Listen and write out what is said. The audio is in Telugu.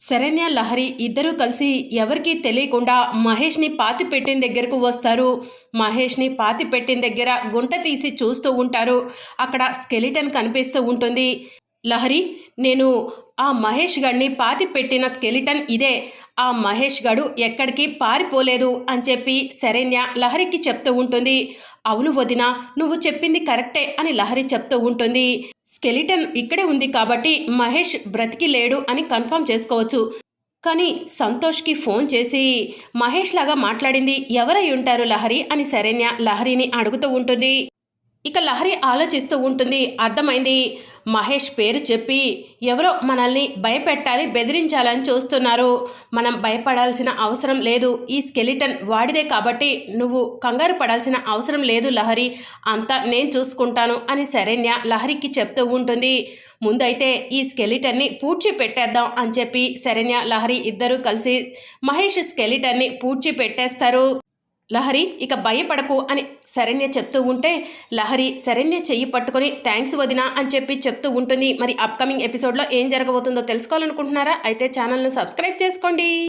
శరణ్య లహరి ఇద్దరూ కలిసి ఎవరికీ తెలియకుండా మహేష్ని పాతి పెట్టిన దగ్గరకు వస్తారు. మహేష్ని పాతి పెట్టిన దగ్గర గుంట తీసి చూస్తూ ఉంటారు. అక్కడ స్కెలిటన్ కనిపిస్తూ ఉంటుంది. లహరి నేను ఆ మహేష్ గడిని పాతి పెట్టిన స్కెలిటన్ ఇదే. ఆ మహేష్ గడు ఎక్కడికి పారిపోలేదు అని చెప్పి శరణ్య లహరికి చెప్తూ ఉంటుంది. అవును వదిన నువ్వు చెప్పింది కరెక్టే అని లహరి చెప్తూ ఉంటుంది. స్కెలిటన్ ఇక్కడే ఉంది కాబట్టి మహేష్ బ్రతికి లేడు అని కన్ఫర్మ్ చేసుకోవచ్చు. కానీ సంతోష్కి ఫోన్ చేసి మహేష్ లాగా మాట్లాడింది ఎవరై ఉంటారు లహరి అని శరణ్య లహరిని అడుగుతూ ఉంటుంది. ఇక లహరి ఆలోచిస్తూ ఉంటుంది అర్థమైంది మహేష్ పేరు చెప్పి ఎవరో మనల్ని భయపెట్టాలి బెదిరించాలని చూస్తున్నారు. మనం భయపడాల్సిన అవసరం లేదు. ఈ స్కెలిటన్ వాడిదే కాబట్టి నువ్వు కంగారు పడాల్సిన అవసరం లేదు లహరి. అంతా నేను చూసుకుంటాను అని శరణ్య లహరికి చెప్తూ ఉంటుంది. ముందైతే ఈ స్కెలిటన్ని పూడ్చి పెట్టేద్దాం అని చెప్పి శరణ్య లహరి ఇద్దరూ కలిసి మహేష్ స్కెలిటన్ని పూడ్చి పెట్టేస్తారు లహరి ఇక భయపడకు అని శరణ్య చెప్తూ ఉంటే లహరి శరణ్య చెయ్యి పట్టుకొని థ్యాంక్స్ వదినా అని చెప్పి చెప్తూ ఉంటుంది. మరి అప్కమింగ్ ఎపిసోడ్లో ఏం జరగబోతుందో తెలుసుకోవాలనుకుంటున్నారా? అయితే ఛానల్ను సబ్స్క్రైబ్ చేసుకోండి.